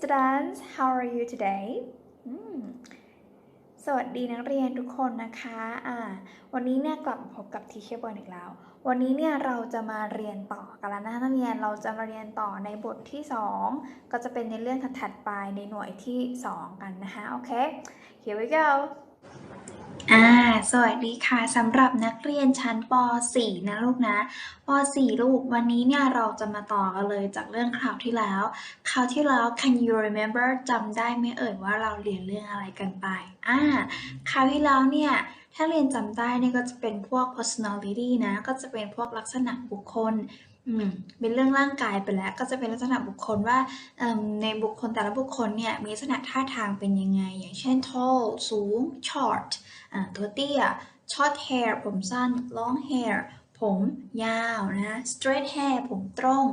students how are you today อืมสวัสดีนักเรียนทุกคนนะคะอ่าวันนี้เนี่ยกลับมาพบกับทีเชอร์บอลอีกแล้ว วันนี้เนี่ยเราจะมาเรียนต่อกันแล้วนะคะนักเรียนเราจะมาเรียนต่อในบทที่ 2 ก็จะเป็นในเรื่องถัดไปในหน่วยที่ 2 กันนะคะโอเค here we go อ่า สวัสดีค่ะสำหรับนักเรียนชั้นป .4 นะลูกนะป .4 ลูกวันนี้เนี่ยเราจะมาต่อกันเลยจากเรื่องคราวที่แล้ว คราวที่แล้ว can you remember จำได้ไหมเอ่ยว่าเราเรียนเรื่องอะไรกันไป อ่า คราวที่แล้วเนี่ยถ้าเรียนจำได้เนี่ยก็จะเป็นพวก personality นะ ก็จะเป็นพวกลักษณะบุคคลอืมเป็นเรื่องร่างกายไปแล้วก็จะเป็นลักษณะบุคคลว่าในบุคคลแต่ละบุคคลเนี่ยมีลักษณะท่าทางเป็นยังไง อย่างเช่น tall สูง short ตัวเตี้ย short hair ผมสั้น long hair ผมยาวนะ straight hair ผมตรง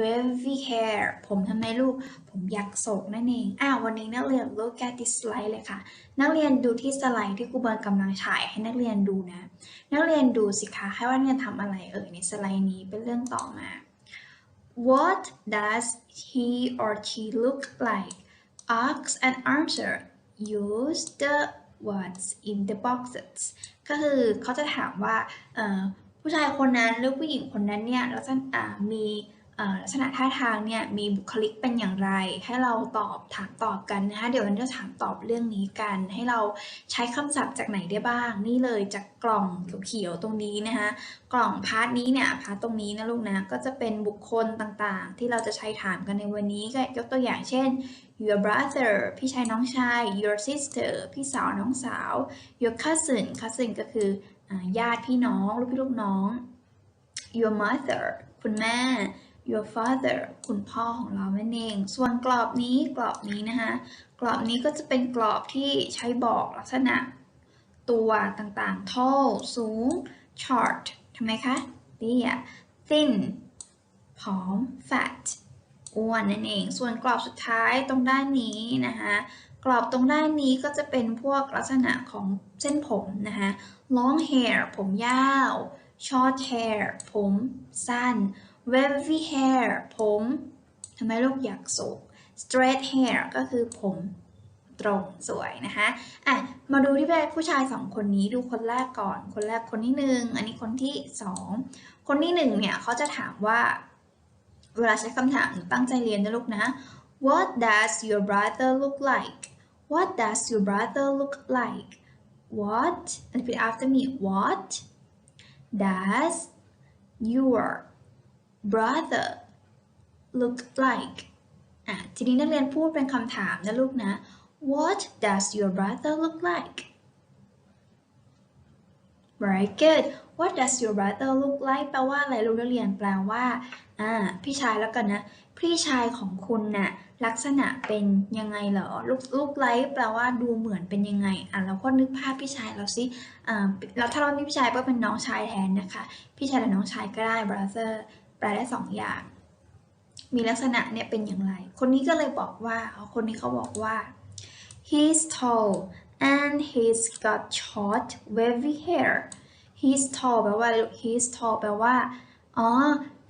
wavy hair ผมทำไมลูก ผมยักโศกนั่นเองอ่าววันนี้นักเรียน look at this slide เลยค่ะ นักเรียนดูที่สไลด์ที่ครูเบิร์นกำลังฉายให้นักเรียนดูนะ นักเรียนดูสิคะให้ว่าเนี่ยทำอะไรเอ่ยในสไลด์นี้เป็นเรื่องต่อมา What does he or she look like? Ask and answer. Use the What's in the boxes. ก็คือเขาจะถามว่าผู้ชายคนนั้นหรือผู้หญิงคนนั้นเนี่ยลักษณะอ่ามี ลักษณะท่าทางเนี่ยมีบุคลิกเป็นอย่างไร ให้เราตอบถามตอบกันนะคะเดี๋ยวเราจะถามตอบเรื่องนี้กัน ให้เราใช้คำศัพท์จากไหนได้บ้าง นี่เลยจากกล่องเขียวๆตรงนี้นะคะกล่องพาร์ทนี้เนี่ยพาร์ทตรงนี้นะลูกนะก็จะเป็นบุคคลต่างๆ ที่เราจะใช้ถามกันในวันนี้ก็ยกตัวอย่างเช่น your brother พี่ชายน้องชาย your sister พี่สาวน้องสาว your cousin cousin ก็คือญาติพี่น้องลูกพี่ลูกน้อง your mother คุณแม่ your father คุณพ่อของเรานั่นเอง ส่วนกรอบนี้กรอบนี้นะคะกรอบนี้ก็จะเป็นกรอบที่ใช้บอกลักษณะตัวต่างๆ tall สูง short ทำไมคะเตี้ย thin ผอม fat อ้วนนั่นเอง ส่วนกรอบสุดท้ายตรงด้านนี้นะคะกรอบตรงด้านนี้ก็จะเป็นพวกลักษณะของเส้นผมนะคะ long hair ผมยาว short hair ผมสั้น wavy hair ผมทำไมลูกอยากโศก straight hair ก็คือผมตรงสวยนะคะอะมาดูที่ผู้ชายสองคนนี้ดูคนแรกก่อน คนแรกคนที่หนึ่งอันนี้คนที่สองคนที่หนึ่งเนี่ยเขาจะถามว่า เวลาใช้คำถามตั้งใจเรียนนะลูกนะ What does your brother look like What does your brother look like What and repeat after me What does your brother look like อะทีนี้นักเรียนพูดเป็นคำถามนะลูกนะ What does your brother look like Very good What does your brother look like แปลว่าอะไรลูกนักเรียนแปลว่าอ่าพี่ชายแล้วกันนะ พี่ชายของคุณน่ะลักษณะเป็นยังไงเหรอลูกลูกไลฟ์แปลว่าดูเหมือนเป็นยังไงอะเราก็นึกภาพพี่ชายเราสิอ่าแล้วถ้าเรามีพี่ชายก็เป็นน้องชายแทนนะคะ พี่ชายและน้องชายก็ได้ brother แปลได้สองอย่าง มีลักษณะเนี่ยเป็นอย่างไร คนนี้ก็เลยบอกว่าคนนี้เขาบอกว่า he's tall and he's got short wavy hair he's tall แปลว่า he's tall แปลว่า อ๋อ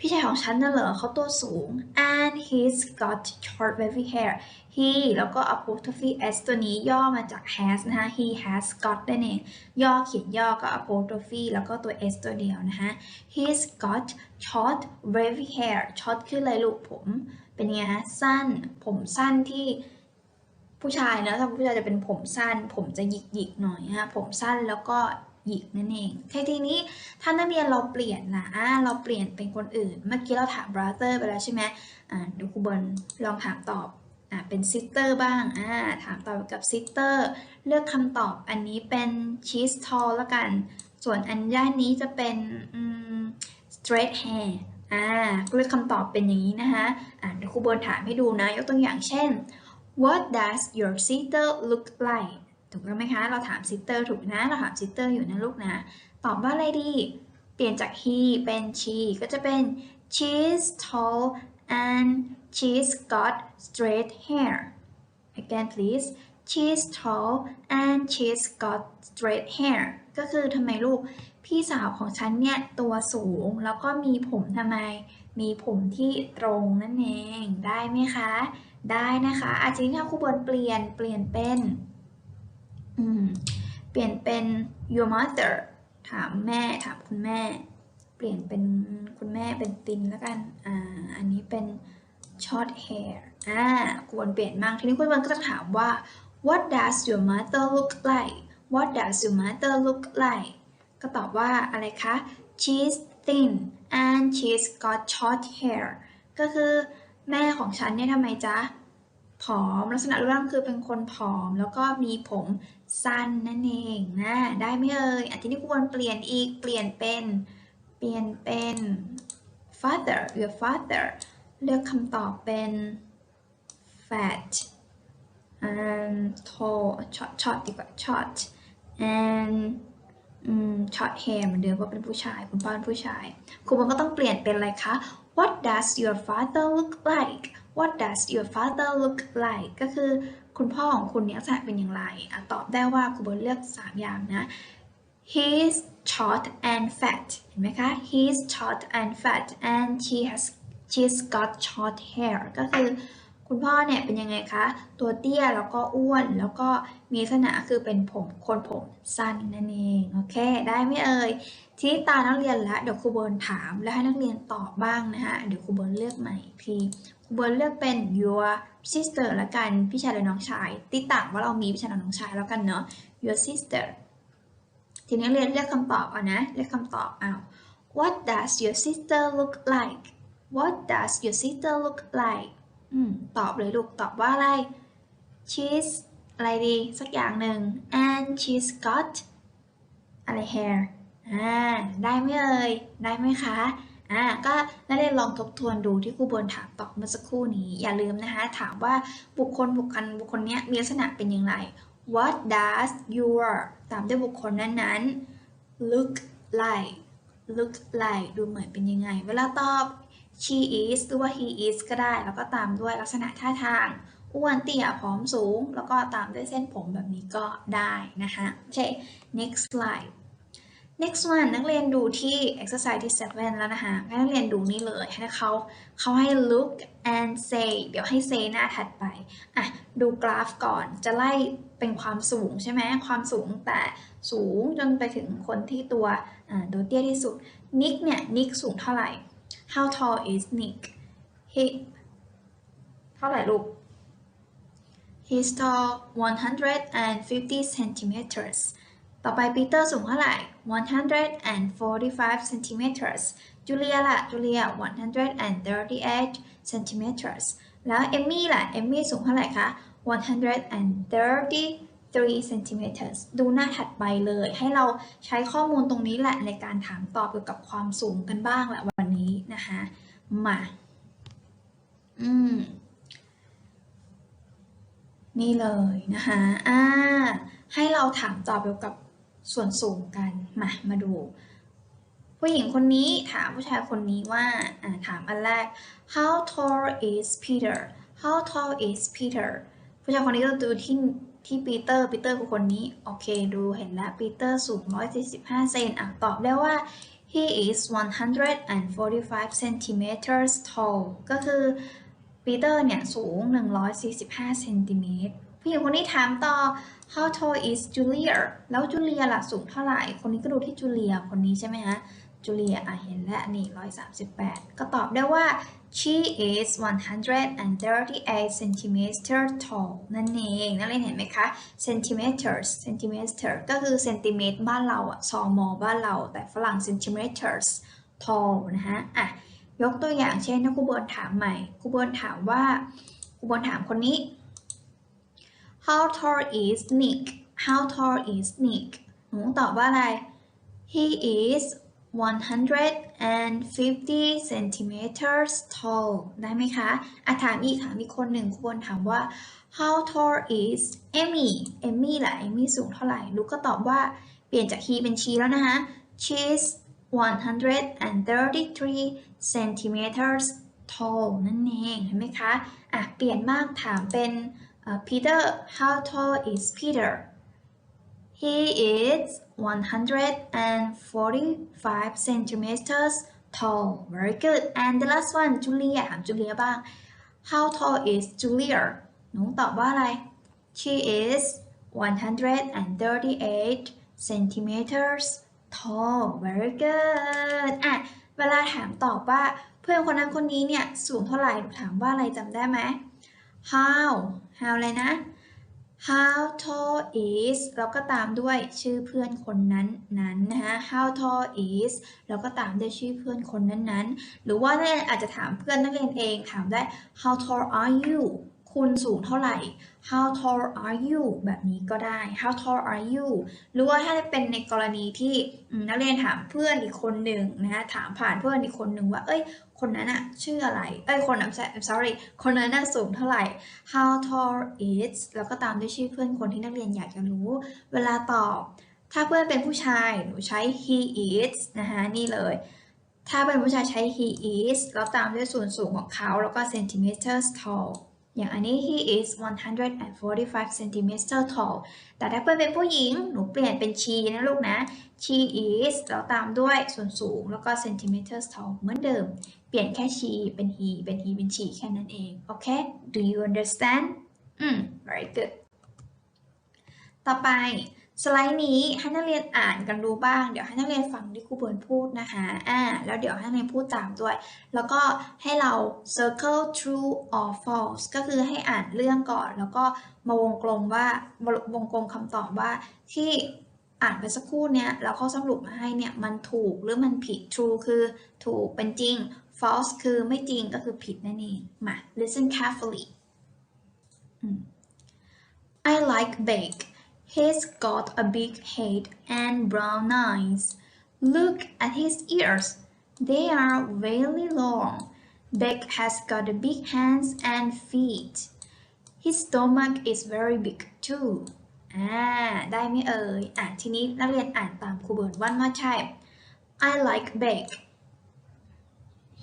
พี่ชายของฉันน่ะเหรอเขาตัวสูง and he's got short wavy hair he แล้วก็ apostrophe s ตัวนี้ย่อมาจาก has นะคะ he has got นั่นเอง ย่อเขียนย่อก็ apostrophe แล้วก็ตัว s ตัวเดียวนะคะ he's got short wavy hair short คืออะไรลูกผม เป็นไงฮะสั้น ผมสั้นที่ผู้ชายนะถ้าผู้ชายจะเป็นผมสั้น ผมจะหยิกหยิกๆหน่อยฮะผมสั้นแล้วก็ หยิกนั่นเองทีนี้ถ้านักเรียนเราเปลี่ยนนะเราเปลี่ยนเป็นคนอื่น เมื่อกี้เราถาม brother ไปแล้วใช่ไหมอ่าดี๋ยวครูเบิร์นลองถามตอบอ่าเป็น sister บ้างอ่าถามตอบกับ sister เลือกคำตอบอันนี้เป็น she's tall แล้วกัน ส่วนอันด้านนี้จะเป็นอืม straight hair อ่าเลือกคำตอบเป็นอย่างนี้นะคะอ่าเดี๋ยวครูเบิร์นถามให้ดูนะ ยกตัวอย่างเช่น What does your sister look like ถูกต้องไหมคะ เราถาม sister ถูกนะ เราถาม sister อยู่นะลูกนะ ตอบว่าอะไรดี เปลี่ยนจาก he เป็น she ก็จะเป็น she's tall and she's got straight hair again please she's tall and she's got straight hair ก็คือทำไมลูก พี่สาวของฉันเนี่ย ตัวสูง แล้วก็มีผมทำไม มีผมที่ตรงนั่นเอง ได้ไหมคะ ได้นะคะ อาจจะถ้าครูบนเปลี่ยน เปลี่ยนเป็น อืมเปลี่ยนเป็น your mother ถามแม่ถามคุณแม่ เปลี่ยนเป็นคุณแม่เป็นตินแล้วกัน อ่า อันนี้เป็น short hair อ่า ควรเปลี่ยนบ้างทีนี้คุณวันก็จะถามว่า what does your mother look like what does your mother look like ก็ตอบว่าอะไรคะ she's thin and she's got short hair ก็คือแม่ของฉันเนี่ยทำไมจ๊ะ ผอมลักษณะรูปร่างคือเป็นคนผอม แล้วก็มีผม สั้นนั่นเองนะได้ไหมเอ่ยอันที่นี้ควรเปลี่ยนอีกเปลี่ยนเป็นเปลี่ยนเป็น father your father เลือกคำตอบเป็น fat and tall short short ดีกว่า short and short hair เหมือนเดิมเพราะเป็นผู้ชาย คุณพ่อเป็นผู้ชายครูบอก็ต้องเปลี่ยนเป็นอะไรคะ What does your father look like What does your father look like ก็คือ คุณพ่อของคุณเนี่ยลักษณะเป็นอย่างไรอะตอบได้ว่าครูบอลเลือก 3 อย่างนะ He's short and fat เห็นไหมคะ He's short and fat and she has she's got short hair ก็คือคุณพ่อเนี่ยเป็นยังไงคะ ตัวเตี้ยแล้วก็อ้วนแล้วก็มีลักษณะคือเป็นผมคนผมสั้นนั่นเอง โอเค ได้ไหมเอ่ยทีนี้ตานักเรียนล้วเดี๋ยวครูเบิร์นถาม แล้วให้นักเรียนตอบบ้างนะคะเดี๋ยวครูเบิร์นเลือกใหม่อีกทีครูเบิร์นเลือกเป็น your sister ละกันพี่ชายหรือน้องชาย ติดต่างว่าเรามีพี่ชายหรือน้องชายแล้วกันเนาะ your sister ทีนี้เรียนเลือกคำตอบเอานะเลือกคำตอบเอา What does your sister look like What does your sister look like อืมตอบเลยลูกตอบว่าอะไร She's อะไรดีสักอย่างหนึ่ง and she's got อะไร hair อ่าได้ไหมเอ่ยได้ไหมคะ อ่าก็นักเรียนลองทบทวนดูที่ครูบนถามตอบเมื่อสักครู่นี้ อย่าลืมนะคะ ถามว่าบุคคลบุคคลบุคคลนี้มีลักษณะเป็นอย่างไร What does your ตามด้วยบุคคลนั้นๆ look like look like ดูเหมือนเป็นยังไง เวลาตอบ she is หรือว่า he is ก็ได้ แล้วก็ตามด้วยลักษณะท่าทางอ้วนเตี้ยผอมสูง แล้วก็ตามด้วยเส้นผมแบบนี้ก็ได้นะคะโอเค next slide next one นักเรียนดูที่ exercise ที่ 7 แล้วนะคะให้นักเรียนดูนี่เลยให้เขาเขาให้ look and say เดี๋ยวให้ say หน้าถัดไปอะดูกราฟก่อนจะไล่เป็นความสูงใช่ไหมความสูงแต่สูงจนไปถึงคนที่ตัวอ่าตัวเตี้ยที่สุด Nick เนี่ย Nick สูงเท่าไหร่ How tall is Nick he เท่าไหร่ลูก He's tall 150 centimeters ต่อไปปีเตอร์สูงเท่าไหร่ 145 centimeters จูเลียล่ะจูเลีย 138 centimeters แล้วเอมมี่ล่ะเอมมี่สูงเท่าไหร่คะ 133 centimeters ดูหน้าถัดไปเลย ให้เราใช้ข้อมูลตรงนี้แหละในการถามตอบเกี่ยวกับความสูงกันบ้างแหละวันนี้นะคะ มา อืม นี่เลยนะคะ อ่า ให้เราถามตอบเกี่ยวกับ ส่วนสูงกันมามาดู ผู้หญิงคนนี้ถามผู้ชายคนนี้ว่าถามอันแรก how tall is Peter how tall is Peter ผู้ชายคนนี้ก็ดูที่ที่ปีเตอร์ปีเตอร์คือคนนี้โอเคดูเห็นแล้วปีเตอร์สูง 145 เซนอะตอบได้ว่า he is 145 centimeters tall ก็คือปีเตอร์เนี่ยสูง 145 เซนติเมตร ผู้หญิงคนนี้ถามต่อ how tall is Julia แล้วจูเลียล่ะสูงเท่าไหร่ คนนี้ก็ดูที่จูเลียคนนี้ใช่ไหมฮะจูเลียอะเห็นแล้วนี่138 ก็ตอบได้ว่า she is 138 centimeter tall นั่นเองนักเรียนเห็นไหมคะ centimeters centimeter ก็คือเซนติเมตรบ้านเราอะซอมอบ้านเรา แต่ฝรั่ง centimeters tall นะฮะอะยกตัวอย่างเช่นถ้าครูเบิร์นถามใหม่ครูเบิร์นถามว่าครูเบิร์นถามคนนี้ How tall is Nick How tall is Nick หนูตอบว่าอะไร He is 150 centimeters tall ได้ไหมคะอะถามอีกถามอีกคนหนึ่งครูเบิร์นถามว่า How tall is Amy Amy ล่ะ Amy สูงเท่าไหร่ ลูกก็ตอบว่าเปลี่ยนจาก he เป็น she แล้วนะคะ she's 133 centimeters tall นั่นเอง เห็นไหมคะ อะ เปลี่ยนมากถามเป็น uh, Peter how tall is Peter he is 145 centimeters tall very good and the last one Julia ถาม Julia บ้าง How tall is Julia หนูตอบว่าอะไร She is 138 centimeters tall very good อะ เวลาถามตอบว่าเพื่อนคนนั้นคนนี้เนี่ยสูงเท่าไหร่ ถามว่าอะไรจำได้ไหม How How อะไรนะ How tall is แล้วก็ตามด้วยชื่อเพื่อนคนนั้นนั้นนะคะ How tall is แล้วก็ตามด้วยชื่อเพื่อนคนนั้นนั้น หรือว่านักเรียนอาจจะถามเพื่อนนักเรียนเองถามได้ How tall are you คุณสูงเท่าไหร่ How tall are you แบบนี้ก็ได้ How tall are you หรือว่าถ้าเป็นในกรณีที่นักเรียนถามเพื่อนอีกคนหนึ่งนะคะถามผ่านเพื่อนอีกคนหนึ่งว่า เอ้ย คนนั้นอะชื่ออะไร เอ้ย คนนั้น I'm sorry คนนั้นน่ะสูงเท่าไหร่ How tall is แล้วก็ตามด้วยชื่อเพื่อนคนที่นักเรียนอยากจะรู้ เวลาตอบ ถ้าเพื่อนเป็นผู้ชาย หนูใช้ he is นะคะนี่เลย ถ้าเป็นผู้ชายใช้ he is แล้วตามด้วยส่วนสูงของเขา แล้วก็ centimeters tall อย่างอันนี้ he is 145 centimeter tall แต่ถ้าเพื่อนเป็นผู้หญิง หนูเปลี่ยนเป็น she นะลูกนะ she is แล้วตามด้วยส่วนสูงแล้วก็ centimeters tall เหมือนเดิม เปลี่ยนแค่ she เป็น he เป็น he เป็น she แค่นั้นเอง โอเค do you understand อืม very good ต่อไปสไลด์นี้ให้นักเรียนอ่านกันดูบ้าง เดี๋ยวให้นักเรียนฟังที่ครูเบิร์นพูดนะคะอ่าแล้วเดี๋ยวให้นักเรียนพูดตามด้วย แล้วก็ให้เรา circle true or false ก็คือให้อ่านเรื่องก่อน แล้วก็มาวงกลมว่าวงกลมคำตอบว่าที่อ่านไปสักครู่เนี้ยแล้วเขาสรุปมาให้เนี่ยมันถูกหรือมันผิด true คือถูกเป็นจริง false คือไม่จริงก็คือผิดนั่นเอง มา listen carefully I like bake He's got a big head and brown eyes. Look at his ears. They are very long. Beck has got big hands and feet. His stomach is very big too. อ่า ได้ไหมเอ่ย อะ ทีนี้นักเรียนอ่านตามครูเบิร์นวันว่าใช่ I like Beck.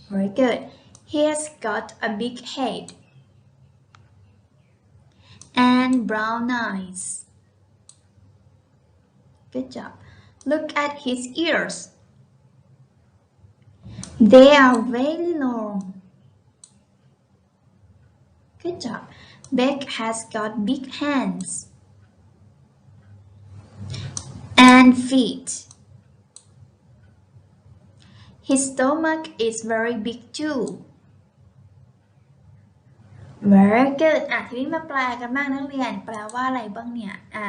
Very good. He has got a big head and brown eyes. Good job. Look at his ears. They are very long. Good job. Beck has got big hands and feet. His stomach is very big too. Very good อะทีนี้มาแปลกันบ้างนักเรียน แปลว่าอะไรบ้างเนี่ย อะ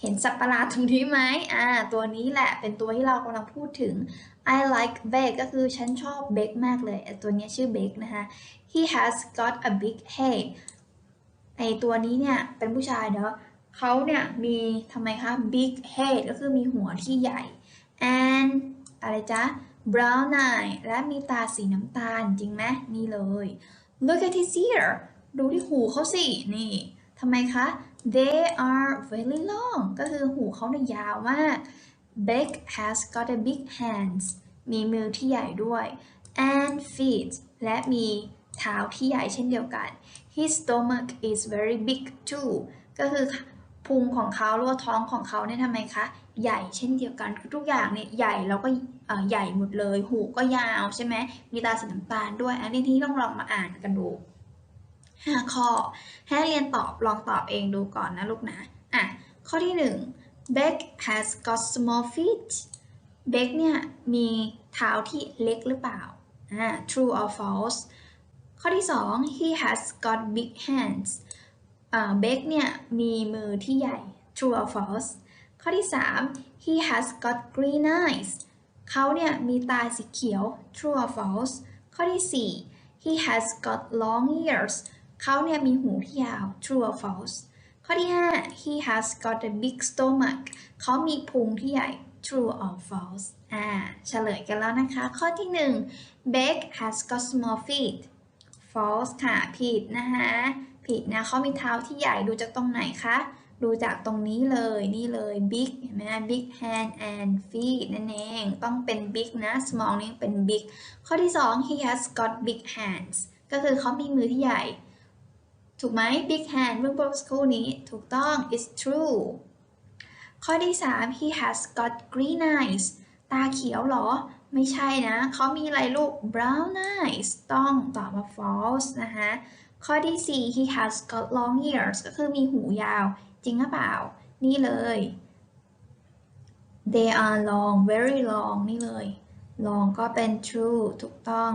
เห็นสัตว์ประหลาดตรงนี้ไหมอ่า ตัวนี้แหละ เป็นตัวที่เรากำลังพูดถึง I like Beck ก็คือฉันชอบเบคมากเลย ตัวนี้ชื่อเบคนะคะ He has got a big head ไอตัวนี้เนี่ย เป็นผู้ชายเนาะเขาเนี่ย มีทำไมคะ big head ก็คือมีหัวที่ใหญ่ and อะไรจ๊ะ brown eye และมีตาสีน้ำตาลจริงไหมนี่เลย Look at his ear ดูที่หูเขาสิ นี่ทำไมคะ they are very long ก็คือหูเขาเนี่ยยาวมาก Beck has got a big hands มีมือที่ใหญ่ด้วย and feet และมีเท้าที่ใหญ่เช่นเดียวกัน his stomach is very big too ก็คือพุงของเขาหรือว่าท้องของเขาเนี่ยทำไมคะ ใหญ่เช่นเดียวกันคือทุกอย่างเนี่ยใหญ่แล้วก็ ใหญ่หมดเลย หูก็ยาวใช่ไหมมีตาสีน้ำตาลด้วย อันนี้ที่ต้องลองมาอ่านกันดูห้าข้อ ให้เรียนตอบลองตอบเองดูก่อนนะลูกนะ อะ ข้อที่หนึ่ง Beck has got small feet Beck เนี่ยมีเท้าที่เล็กหรือเปล่า อ่า true or false ข้อที่สอง he has got big hands อ่า Beck เนี่ยมีมือที่ใหญ่ true or false ข้อที่สาม he has got green eyes เขาเนี่ยมีตาสีเขียว true or false ข้อที่สี่ he has got long ears เขาเนี่ยมีหูที่ยาว true or false ข้อที่ 5 he has got a big stomach เขามีพุงที่ใหญ่ true or false อ่าเฉลยกันแล้วนะคะ ข้อที่ 1 Beck has got small feet false ค่ะ ผิดนะคะ ผิดนะเขามีเท้าที่ใหญ่ดูจากตรงไหนคะ ดูจากตรงนี้เลยนี่เลย big เห็นไหม big hand and feet นั่นเอง ต้องเป็น big นะ small นี่เป็น big ข้อที่ 2 he has got big hands ก็คือเขามีมือที่ใหญ่ ถูกไหม big hand เมื่อสักครู่นี้ถูกต้อง is true ข้อที่ 3 he has got green eyes ตาเขียวเหรอ ไม่ใช่นะ เขามีอะไรลูก brown eyes ต้องตอบว่า false นะคะ ข้อที่ 4 he has got long ears ก็คือมีหูยาว จริงหรือเปล่า นี่เลย they are long very long นี่เลย long ก็เป็น true ถูกต้อง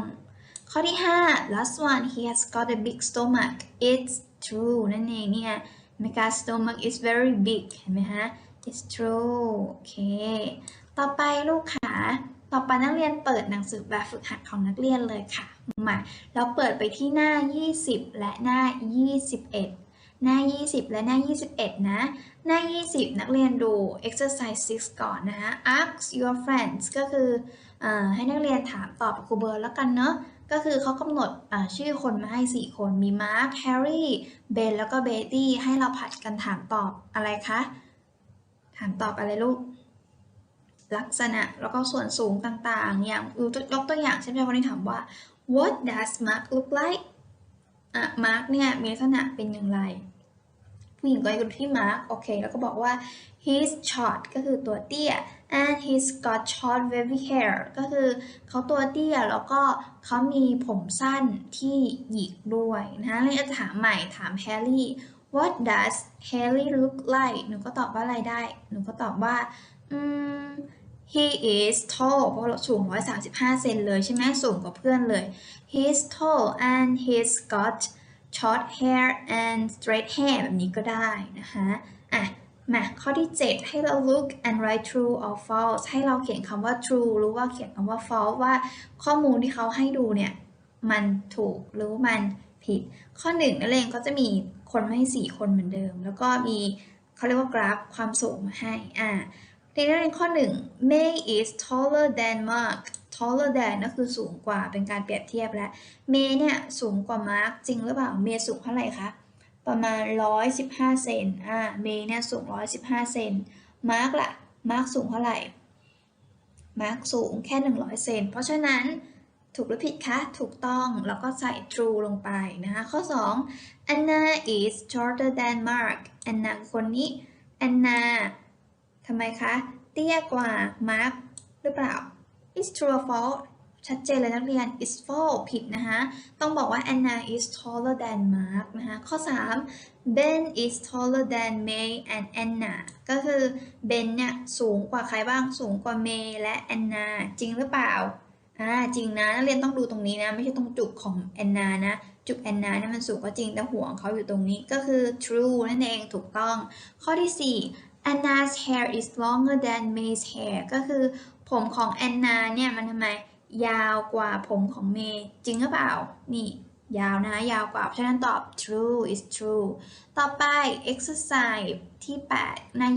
ข้อที่ 5 last one he has got a big stomach it's true นั่นเองเนี่ย mega stomach is very big เห็นไหมฮะ it's true โอเค ต่อไปลูกขาต่อไปนักเรียนเปิดหนังสือแบบฝึกหัดของนักเรียนเลยค่ะ มา เราเปิดไปที่หน้า 20 และหน้า 21 หน้า 20 และหน้า 21 นะ หน้า 20 นักเรียนดู exercise 6 ก่อนนะ ask your friends ก็คืออให้นักเรียนถามตอบครูเบิร์ดแล้วกันเนาะ ก็คือเขากำหนดชื่อคนมาให้ 4 คน มีมาร์ค แฮร์รี่ เบน แล้วก็เบตตี้ ให้เราผัดกันถามตอบอะไรคะ ถามตอบอะไรลูก ลักษณะ แล้วก็ส่วนสูงต่างๆ อย่างยกตัวอย่างเช่นคนนี้ถามว่า what does Mark look like อะ Mark เนี่ยมีลักษณะเป็นอย่างไร ผู้หญิงก็อยู่ที่ Mark โอเค แล้วก็บอกว่า he's short ก็คือตัวเตี้ย and he's got short wavy hair ก็คือเขาตัวเตี้ยแล้วก็เขามีผมสั้นที่หยิกด้วยนะเลยจะถามใหม่ถามแฮร์รี่ what does Harry look like หนูก็ตอบว่าอะไรได้ หนูก็ตอบว่า อืม he is tall เพราะเราสูง 135 เซนเลยใช่ไหมสูงกว่าเพื่อนเลย he's tall and he's got short hair and straight hair แบบนี้ก็ได้นะคะอะมาข้อที่ 7 ให้เรา look and write true or false ให้เราเขียนคำว่า true หรือว่าเขียนคำว่า false ว่าข้อมูลที่เขาให้ดูเนี่ย มันถูกหรือมันผิด ข้อหนึ่งนั่นเองก็จะมีคนมาให้ 4 คนเหมือนเดิม แล้วก็มีเขาเรียกว่ากราฟความสูงมาให้อ่า ทีนี้ในข้อ 1 May is taller than Mark taller than ก็คือสูงกว่าเป็นการเปรียบเทียบแล้ว May เนี่ยสูงกว่า Mark จริงหรือเปล่า May สูงเท่าไหร่คะ ประมาณ 115 เซนอ่าเมย์เนี่ยสูง 115 เซนมาร์กล่ะมาร์กสูงเท่าไหร่มาร์กสูงแค่ 100 เซน เพราะฉะนั้นถูกหรือผิดคะ ถูกต้อง แล้วก็ใส่ true ลงไปนะคะ ข้อ 2 Anna is shorter than Mark Anna คนนี้ Anna ทำไมคะ เตี้ยกว่า Mark หรือเปล่า is true or false ชัดเจนเลยนักเรียน is false ผิดนะคะ ต้องบอกว่า Anna is taller than Mark นะคะ ข้อ 3 Ben is taller than May and Anna ก็คือ Ben เนี่ยสูงกว่าใครบ้าง สูงกว่า May และ Anna จริงหรือเปล่า อ่า จริงนะ นักเรียนต้องดูตรงนี้นะ ไม่ใช่ตรงจุกของ Anna นะ จุก Anna เนี่ยมันสูงก็จริง แต่หัวของเขาอยู่ตรงนี้ ก็คือ true นั่นเอง ถูกต้อง ข้อที่ 4 Anna's hair is longer than May's hair ก็คือผมของ Anna เนี่ยมันทำไมยาวกว่าผมของเมย์จริงหรือเปล่า นี่ ยาวนะ ยาวกว่า เพราะฉะนั้นตอบ true is true ต่อไป exercise ที่ 8 หน้า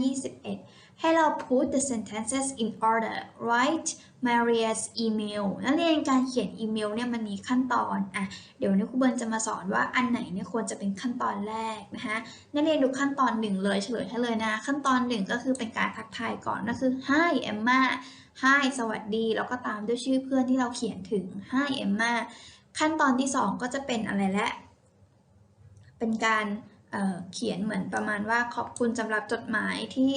21 เรา put the sentences in order write Maria's email นักเรียนการเขียนอีเมลเนี่ยมันมีขั้นตอนอะเดี๋ยวนนี้ครูเบิร์นจะมาสอนว่าอันไหนเนี่ยควรจะเป็นขั้นตอนแรกนะคะนักเรียนดูขั้นตอนหนึ่งเลยเฉลยให้เลยนะ ขั้นตอนหนึ่งก็คือเป็นการทักทายก่อนก็คือ hi Emma Hi สวัสดี แล้วก็ตามด้วยชื่อเพื่อนที่เราเขียนถึง Hi Emma ขั้นตอนที่2ก็จะเป็นอะไรและ เป็นการเเขียนเหมือนประมาณว่าขอบคุณสำหรับจดหมายที่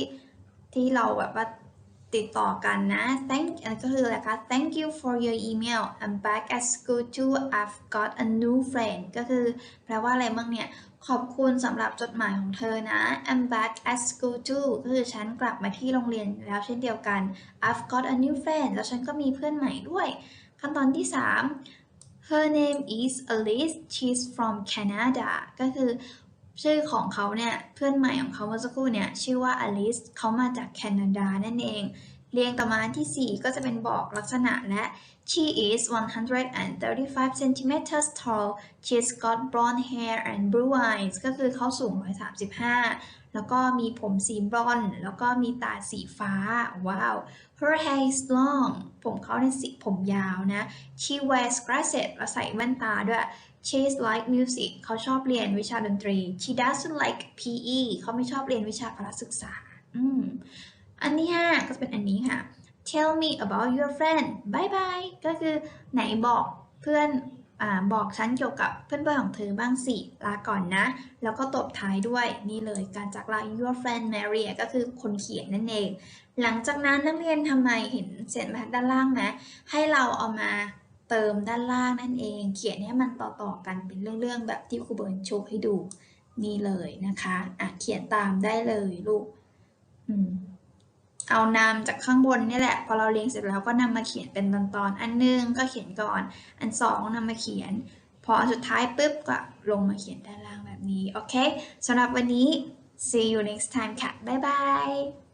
ที่เราแบบว่าติดต่อกันนะ thank ก็คืออะไรคะ thank you for your email I'm back at school too I've got a new friend ก็คือแปลว่าอะไรบ้างเนี่ย ขอบคุณสำหรับจดหมายของเธอนะ I'm back at school too ก็คือฉันกลับมาที่โรงเรียนแล้วเช่นเดียวกัน I've got a new friend แล้วฉันก็มีเพื่อนใหม่ด้วยขั้นตอนที่ 3 Her name is Alice she's from Canada ก็คือ ชื่อของเขาเนี่ยเพื่อนใหม่ของเขาเมื่อสักครู่เนี่ยชื่อว่าอลิสเขามาจากแคนาดานั่นเอง เรียงต่อมาที่ 4 ก็จะเป็นบอกลักษณะและ she is 135 centimeters tall she's got blonde hair and blue eyes ก็คือเขาสูง 135 แล้วก็มีผมสีบรอนซ์แล้วก็มีตาสีฟ้า ว้าว her hair is long ผมเขาในสีผมยาวนะ she wears glasses แล้วใส่แว่นตาด้วย she like music เขาชอบเรียนวิชาดนตรี she doesn't like PE เขาไม่ชอบเรียนวิชาพละศึกษา อืม อันที่5ก็จะเป็นอันนี้ค่ะ tell me about your friend bye bye ก็คือไหนบอกเพื่อนอบอกฉันเกี่ยวกับเพื่อนๆของเธอบ้างสิ ลาก่อนนะ แล้วก็ตบท้ายด้วยนี่เลยการจากลา your friend Maria ก็คือคนเขียนนั่นเอง หลังจากนั้นนักเรียนทำไมเห็นเศษบรรทัดด้านล่างไหมให้เราเอามา เติมด้านล่างนั่นเอง เขียนให้มันต่อๆกันเป็นเรื่องๆแบบที่ครูเบิร์นโชว์ให้ดูนี่เลยนะคะอะเขียนตามได้เลยลูกอืมเอานามจากข้างบนนี่แหละ พอเราเรียงเสร็จแล้วก็นำมาเขียนเป็นตอนๆอ,อันหนึงก็เขียนก่อน อันสองนำมาเขียน พออันสุดท้ายปุ๊บก็ลงมาเขียนด้านล่างแบบนี้ โอเคสำหรับวันนี้ see you next time ค่ะ บ๊ายบาย